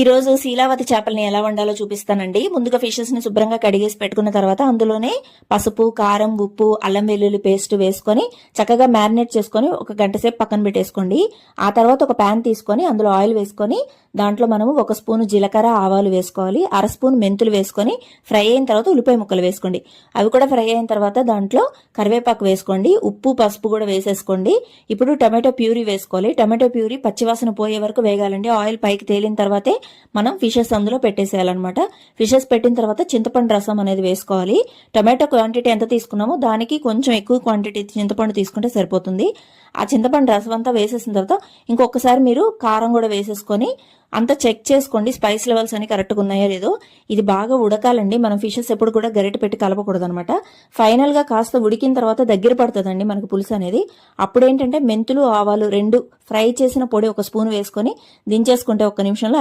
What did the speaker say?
ఈరోజు శీలావతి చేపల్ని ఎలా వండాలో చూపిస్తానండి. ముందుగా ఫిషెస్ని శుభ్రంగా కడిగేసి పెట్టుకున్న తర్వాత అందులోనే పసుపు కారం ఉప్పు అల్లం వెల్లుల్లి పేస్ట్ వేసుకొని చక్కగా మ్యారినేట్ చేసుకొని ఒక గంట సేపు పక్కన పెట్టేసుకోండి. ఆ తర్వాత ఒక ప్యాన్ తీసుకొని అందులో ఆయిల్ వేసుకొని దాంట్లో మనము ఒక స్పూన్ జీలకర్ర ఆవాలు వేసుకోవాలి. అర స్పూన్ మెంతులు వేసుకొని ఫ్రై అయిన తర్వాత ఉల్లిపాయ ముక్కలు వేసుకోండి. అవి కూడా ఫ్రై అయిన తర్వాత దాంట్లో కరివేపాకు వేసుకోండి. ఉప్పు పసుపు కూడా వేసేసుకోండి. ఇప్పుడు టమాటో ప్యూరీ వేసుకోవాలి. టమాటో ప్యూరీ పచ్చివాసన పోయే వరకు వేగాలండి. ఆయిల్ పైకి తేలిన తర్వాతే మనం ఫిషెస్ అందులో పెట్టేసేయాలన్నమాట. ఫిషెస్ పెట్టిన తర్వాత చింతపండు రసం అనేది వేసుకోవాలి. టమాటో క్వాంటిటీ ఎంత తీసుకున్నామో దానికి కొంచెం ఎక్కువ క్వాంటిటీ చింతపండు తీసుకుంటే సరిపోతుంది. ఆ చింతపండు రసం అంతా వేసేసిన తర్వాత ఇంకొకసారి మీరు కారం కూడా వేసేసుకొని అంతా చెక్ చేసుకోండి స్పైస్ లెవెల్స్ అని కరెక్ట్గా ఉన్నాయో లేదో. ఇది బాగా ఉడకాలండి. మనం ఫిషెస్ ఎప్పుడు కూడా గరిటె పెట్టి కలపకూడదు అనమాట ఫైనల్గా కాస్త ఉడికిన తర్వాత దగ్గర పడుతుందండి మనకు పులుసు అనేది. అప్పుడు ఏంటంటే మెంతులు ఆవాలు రెండు ఫ్రై చేసిన పొడి ఒక స్పూన్ వేసుకొని దించేసుకుంటే ఒక నిమిషంలో